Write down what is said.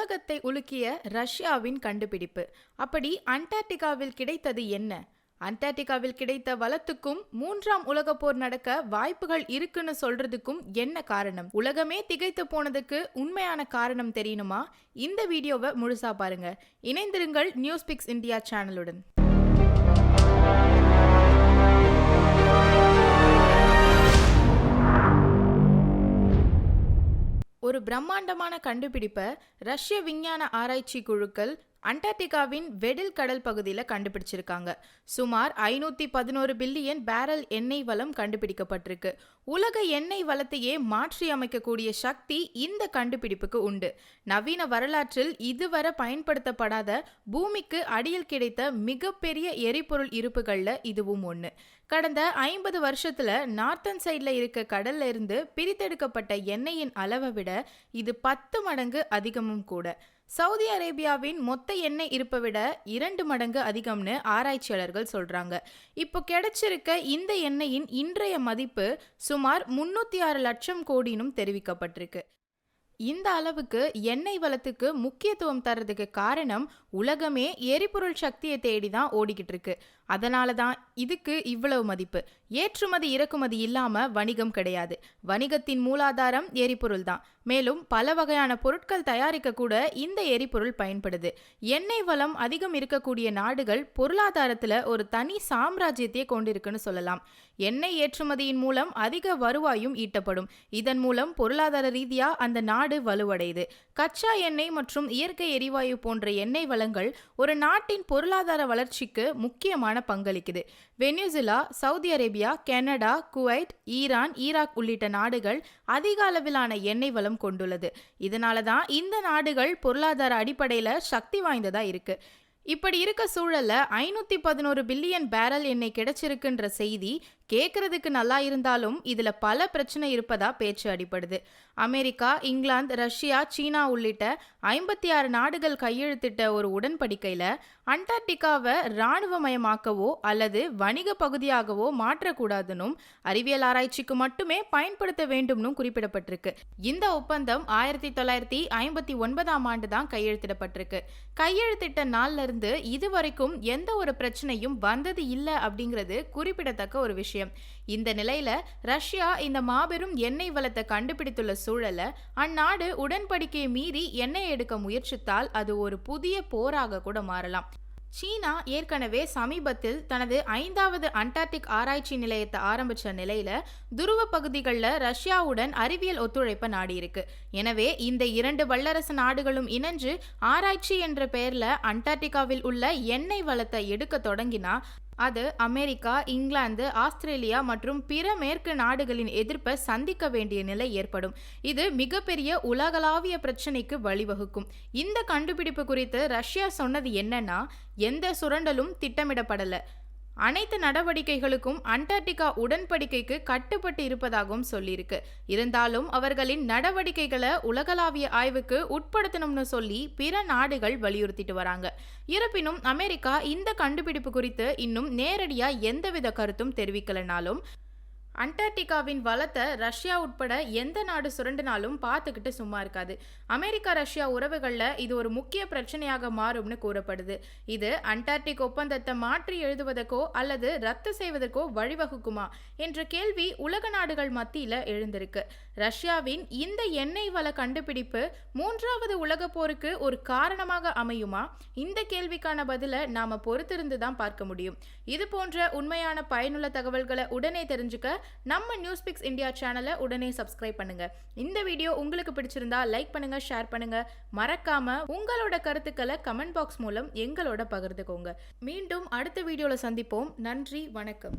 உலகத்தை உலுக்கிய ரஷ்யாவின் கண்டுபிடிப்பு. அப்படி அண்டார்டிகாவில் கிடைத்தது என்ன? அண்டார்டிகாவில் கிடைத்த வளத்துக்கும் மூன்றாம் உலக போர் நடக்க வாய்ப்புகள் இருக்குன்னு சொல்றதுக்கும் என்ன காரணம்? உலகமே திகைத்து போனதுக்கு உண்மையான காரணம் தெரியணுமா? இந்த வீடியோவை முழுசா பாருங்க. இணைந்திருங்கள் நியூஸ் பிக்ஸ் இந்தியா சேனலுடன். ஒரு பிரம்மாண்டமான கண்டுபிடிப்பை ரஷ்ய விஞ்ஞான ஆராய்ச்சி குழுக்கள் அண்டார்டிகாவின் வெடில் கடல் பகுதியில் கண்டுபிடிச்சிருக்காங்க. சுமார் ஐநூற்றி பதினோரு பில்லியன் பேரல் எண்ணெய் வளம் கண்டுபிடிக்கப்பட்டிருக்கு. உலக எண்ணெய் வளத்தையே மாற்றி அமைக்கக்கூடிய சக்தி இந்த கண்டுபிடிப்புக்கு உண்டு. நவீன வரலாற்றில் இதுவரை பயன்படுத்தப்படாத பூமிக்கு அடியில் கிடைத்த மிகப்பெரிய எரிபொருள் இருப்புகளில் இதுவும் ஒன்று கடந்த ஐம்பது வருஷத்துல நார்த்தன் சைடில் இருக்க கடல்ல இருந்து பிரித்தெடுக்கப்பட்ட எண்ணெயின் அளவை விட இது பத்து மடங்கு அதிகமும் கூட. சவுதி அரேபியாவின் மொத்த எண்ணெய் இருப்பை விட இரண்டு மடங்கு அதிகம்னு ஆராய்ச்சியாளர்கள் சொல்கிறாங்க இப்போ கிடைச்சிருக்க இந்த எண்ணெயின் இன்றைய மதிப்பு சுமார் முன்னூற்றி ஆறு லட்சம் கோடினும் தெரிவிக்கப்பட்டிருக்கு. இந்த அளவுக்கு எண்ணெய் வளத்துக்கு முக்கியத்துவம் தர்றதுக்கு காரணம் உலகமே எரிபொருள் சக்தியை தேடி தான் ஓடிக்கிட்டு இருக்கு. அதனால தான் இதுக்கு இவ்வளவு மதிப்பு. ஏற்றுமதி இறக்குமதி இல்லாம வணிகம் கிடையாது. வணிகத்தின் மூலாதாரம் எரிபொருள் தான். மேலும் பல வகையான பொருட்கள் தயாரிக்க கூட இந்த எரிபொருள் பயன்படுது. எண்ணெய் வளம் அதிகம் இருக்கக்கூடிய நாடுகள் பொருளாதாரத்துல ஒரு தனி சாம்ராஜ்யத்தையே கொண்டிருக்குன்னு சொல்லலாம். எண்ணெய் ஏற்றுமதியின் மூலம் அதிக வருவாயும் ஈட்டப்படும். இதன் மூலம் பொருளாதார ரீதியா அந்த நாடு வலுவடையுது. கச்சா எண்ணெய் மற்றும் இயற்கை எரிவாயு போன்ற எண்ணெய் வளங்கள் ஒரு நாட்டின் பொருளாதார வளர்ச்சிக்கு முக்கியமான பங்களிக்குது. Venezuela Saudi Arabia Canada Kuwait Iran Iraq உள்ளிட்ட நாடுகள் அதிக அளவிலான எண்ணெய் வளம் கொண்டுள்ளது. இதனால தான் இந்த நாடுகள் பொருளாதார அடிப்படையில் சக்தி வாய்ந்ததா இருக்கு. இப்படி இருக்க சூழல்ல ஐநூத்தி பதினோரு பில்லியன் பேரல் எண்ணெய் கிடைச்சிருக்குன்ற செய்தி கேட்கறதுக்கு நல்லா இருந்தாலும் இதில் பல பிரச்சனை இருப்பதா பேச்சு அடிப்படுது அமெரிக்கா இங்கிலாந்து ரஷ்யா சீனா உள்ளிட்ட ஐம்பத்தி ஆறு நாடுகள் கையெழுத்திட்ட ஒரு உடன்படிக்கையில் அண்டார்டிகாவை இராணுவமயமாக்கவோ அல்லது வணிக பகுதியாகவோ மாற்றக்கூடாதுன்னும் அறிவியல் ஆராய்ச்சிக்கு மட்டுமே பயன்படுத்த வேண்டும்னும் குறிப்பிடப்பட்டிருக்கு. இந்த ஒப்பந்தம் ஆயிரத்தி தொள்ளாயிரத்தி ஐம்பத்தி ஒன்பதாம் ஆண்டு தான் கையெழுத்திடப்பட்டிருக்கு. கையெழுத்திட்ட நாள்ல இருந்து இதுவரைக்கும் எந்த ஒரு பிரச்சனையும் வந்தது இல்லை அப்படிங்கிறது குறிப்பிடத்தக்க ஒரு விஷயம். இந்த நிலையில ரஷ்யா இந்த மாபெரும் எண்ணெய் வளத்தை கண்டுபிடித்துள்ள சூழல அந்நாடு உடன்படிக்கையை மீறி எண்ணெய் எடுக்க முயற்சித்தால் அது ஒரு புதிய போராக கூட மாறலாம். சீனா ஏற்கனவே சமீபத்தில் தனது ஐந்தாவது அண்டார்டிக் ஆராய்ச்சி நிலையத்தை ஆரம்பிச்ச நிலையில துருவ பகுதிகளில் ரஷ்யாவுடன் அறிவியல் ஒத்துழைப்பை நாடியிருக்கு. எனவே இந்த இரண்டு வல்லரசு நாடுகளும் இணைஞ்சு ஆராய்ச்சி என்ற பெயர்ல அண்டார்டிகாவில் உள்ள எண்ணெய் வளத்தை எடுக்க தொடங்கினா அது அமெரிக்கா இங்கிலாந்து ஆஸ்திரேலியா மற்றும் பிற மேற்கு நாடுகளின் எதிர்ப்பை சந்திக்க வேண்டிய நிலை ஏற்படும். இது மிகப்பெரிய உலகளாவிய பிரச்சனைக்கு வழிவகுக்கும். இந்த கண்டுபிடிப்பு குறித்து ரஷ்யா சொன்னது என்னன்னா எந்த சுரண்டலும் திட்டமிடப்படலை. அனைத்து நடவடிக்கைகளுக்கும் அண்டார்டிகா உடன்படிக்கைக்கு கட்டுப்பட்டு இருப்பதாகவும் சொல்லியிருக்கு. இருந்தாலும் அவர்களின் நடவடிக்கைகளை உலகளாவிய ஆய்வுக்கு உட்படுத்தணும்னு சொல்லி பிற நாடுகள் வலியுறுத்திட்டு வராங்க. இருப்பினும் அமெரிக்கா இந்த கண்டுபிடிப்பு குறித்து இன்னும் நேரடியாக எந்தவித கருத்தும் தெரிவிக்கலனாலும் அண்டார்டிகாவின் வளத்தை ரஷ்யா உட்பட எந்த நாடு சுரண்டினாலும் பார்த்துக்கிட்டு சும்மா இருக்காது. அமெரிக்கா ரஷ்யா உறவுகளில் இது ஒரு முக்கிய பிரச்சனையாக மாறும்னு கூறப்படுது. இது அண்டார்டிக் ஒப்பந்தத்தை மாற்றி எழுதுவதற்கோ அல்லது ரத்து செய்வதற்கோ வழிவகுக்குமா என்ற கேள்வி உலக நாடுகள் மத்தியில் எழுந்திருக்கு. ரஷ்யாவின் இந்த எண்ணெய் வள கண்டுபிடிப்பு மூன்றாவது உலக போருக்கு ஒரு காரணமாக அமையுமா? இந்த கேள்விக்கான பதிலை நாம் பொறுத்திருந்து தான் பார்க்க முடியும். இது போன்ற உண்மையான பயனுள்ள தகவல்களை உடனே தெரிஞ்சுக்க நம்ம நியூஸ் பிக்ஸ் இந்தியா சேனலை உடனே சப்ஸ்கிரைப் பண்ணுங்க. இந்த வீடியோ உங்களுக்கு பிடிச்சிருந்தா லைக் பண்ணுங்க ஷேர் பண்ணுங்க. மறக்காம உங்களோட கருத்துக்களை கமெண்ட் பாக்ஸ் மூலம் எங்களோட பகிர்ந்துக்கோங்க. மீண்டும் அடுத்த வீடியோவில் சந்திப்போம். நன்றி வணக்கம்.